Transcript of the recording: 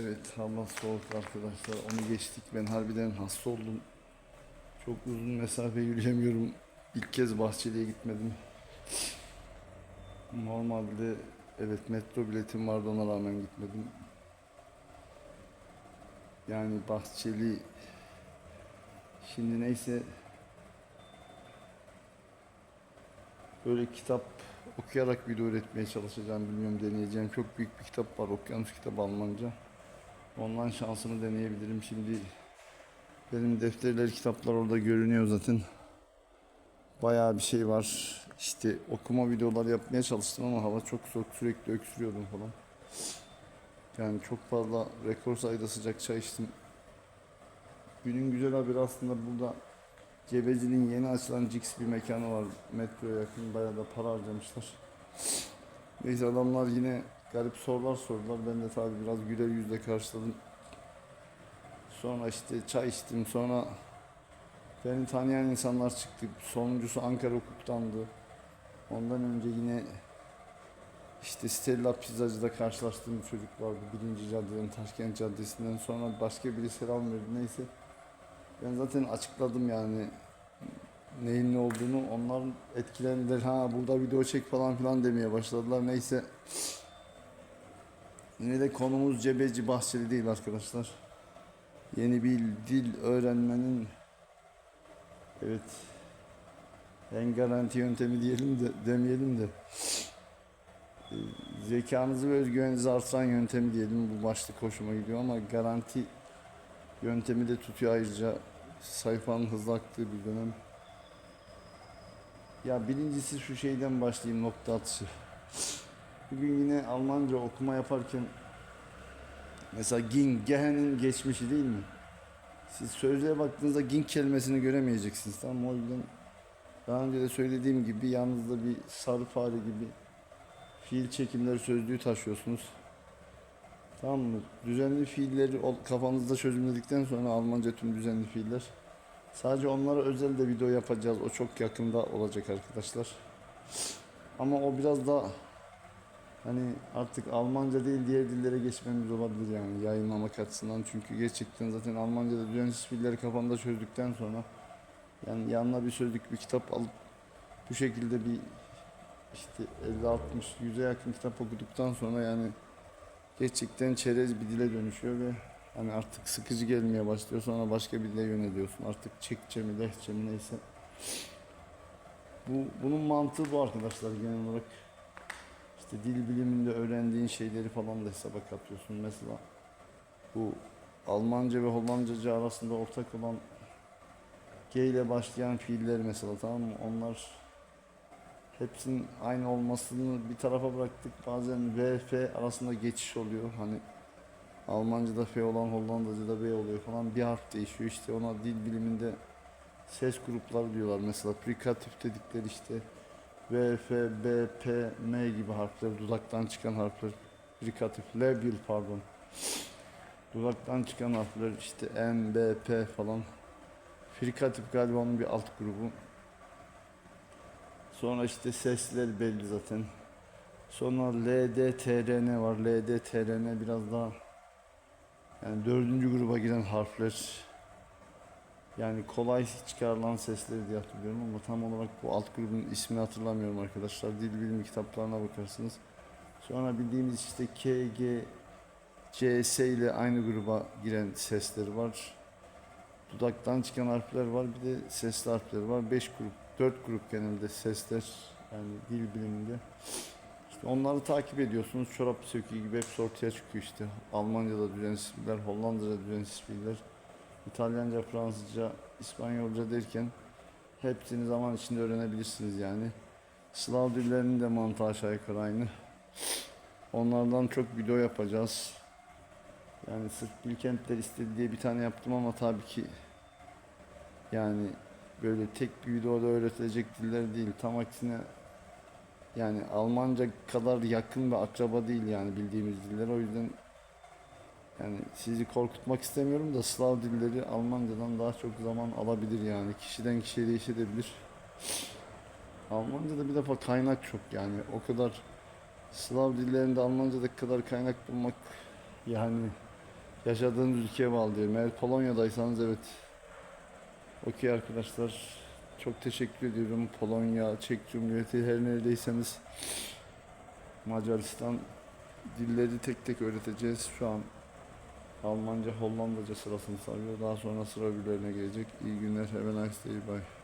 Evet hava soğuk arkadaşlar. Onu geçtik. Ben harbiden hasta oldum. Çok uzun mesafe yürüyemiyorum. İlk kez Bahçeli'ye gitmedim. Normalde evet metro biletim vardı ona rağmen gitmedim. Yani Bahçeli şimdi neyse böyle kitap okuyarak video üretmeye çalışacağım. Bilmiyorum deneyeceğim. Çok büyük bir kitap var. Okyanus kitabı Almanca. Ondan şansını deneyebilirim. Şimdi benim defterler, kitaplar orada görünüyor zaten. Bayağı bir şey var. İşte okuma videoları yapmaya çalıştım ama hava çok soğuk. Sürekli öksürüyordum falan. Yani çok fazla rekor sayıda sıcak çay içtim. Günün güzel haberi aslında burada Cebeci'nin yeni açılan Cix bir mekanı var. Metroya yakın bayağı da para harcamışlar. Neyse adamlar yine garip sorular sordular. Ben de tabii biraz güler yüzle karşıladım. Sonra işte çay içtim. Sonra beni tanıyan insanlar çıktı. Sonuncusu Ankara Hukuk'tandı. Ondan önce yine işte Stella Pizzacı'da karşılaştığım bir çocuk vardı. Birinci caddenin Taşkent Caddesi'nden sonra başka biri selam verdi. Neyse. Ben zaten açıkladım yani neyin ne olduğunu. Onlar etkilendiler. Ha burada video çek falan filan demeye başladılar. Neyse. Yine de konumuz Cebeci Bahçeli değil arkadaşlar. Yeni bir dil öğrenmenin evet en garanti yöntemi diyelim de demeyelim de e, zekanızı ve özgüveninizi artıran yöntemi diyelim. Bu başlık hoşuma gidiyor ama garanti yöntemi de tutuyor ayrıca sayfanın hızlı aktığı bir dönem. Ya birincisi şu şeyden başlayayım nokta atışı. Bugün yine Almanca okuma yaparken mesela ging, gehenin geçmişi değil mi? Siz sözlüğe baktığınızda ging kelimesini göremeyeceksiniz tamam? O yüzden daha önce de söylediğim gibi yanınızda bir sarı fare gibi fiil çekimleri sözlüğü taşıyorsunuz. Tamam mı? Düzenli fiilleri kafanızda çözümledikten sonra Almanca tüm düzenli fiiller. Sadece onlara özel de video yapacağız. O çok yakında olacak arkadaşlar. Ama o biraz da hani artık Almanca değil diğer dillere geçmemiz olabilir yani yayınlamak açısından. Çünkü gerçekten zaten Almanca'da düzensiz fiilleri kafamda çözdükten sonra yani yanına bir sözlük bir kitap alıp bu şekilde bir işte 50 60 100'e yakın kitap okuduktan sonra yani gerçekten çerez bir dile dönüşüyor ve hani artık sıkıcı gelmeye başlıyor. Sonra başka bir dile yöneliyorsun. Artık Çekçe mi, Lehçe mi neyse. Bu, bunun mantığı bu arkadaşlar genel olarak. İşte dil biliminde öğrendiğin şeyleri falan da hesaba katıyorsun. Mesela bu Almanca ve Hollandaca arasında ortak olan G ile başlayan fiiller mesela tamam mı? Onlar hepsinin aynı olmasını bir tarafa bıraktık. Bazen V, F arasında geçiş oluyor. Hani Almanca'da F olan Hollandaca'da B oluyor falan. Bir harf değişiyor. İşte ona dil biliminde ses grupları diyorlar. Mesela frikatif dedikleri işte V, F, B, P, M gibi harfler. Dudaktan çıkan harfler. Frikatif. Labial pardon. Dudaktan çıkan harfler işte M, B, P falan. Frikatif galiba onun bir alt grubu. Sonra işte sesler belli zaten. Sonra LD, TRN var. LD, TRN biraz daha yani dördüncü gruba giren harfler. Yani kolay çıkarılan sesleri diye hatırlıyorum ama tam olarak bu alt grubun ismini hatırlamıyorum arkadaşlar. Dil bilimi kitaplarına bakarsınız. Sonra bildiğimiz işte K, G, C, S ile aynı gruba giren sesler var. Dudaktan çıkan harfler var. Bir de sesli harfler var. 5 grup, 4 grup genelde sesler yani dil biliminde. İşte onları takip ediyorsunuz. Çorap söküğü gibi hepsi ortaya çıkıyor işte. Almanca'da düzensiz fiiller, Hollanda'da düzensiz fiiller, İtalyanca, Fransızca, İspanyolca derken hepsini zaman içinde öğrenebilirsiniz yani. Slav dillerinin de mantığı aşağı yukarı aynı. Onlardan çok video yapacağız. Yani sırf Bilkentler istedi diye bir tane yaptım ama tabii ki yani böyle tek bir videoda öğretilecek diller değil. Tam aksine yani Almanca kadar yakın ve akraba değil yani bildiğimiz diller. O yüzden yani sizi korkutmak istemiyorum da Slav dilleri Almancadan daha çok zaman alabilir yani. Kişiden kişiye değişebilir. Almanca'da bir defa kaynak çok yani. O kadar Slav dillerinde Almanca'daki kadar kaynak bulmak yani yaşadığınız ülkeye bağlı diyelim. Eğer Polonya'daysanız evet. Okey arkadaşlar. Çok teşekkür ediyorum. Polonya, Çek Cumhuriyeti her neredeyseniz Macaristan dilleri tek tek öğreteceğiz. Şu an Almanca, Hollandaca sırasını sarıyor. Daha sonra sıra birilerine gelecek. İyi günler. Have a nice.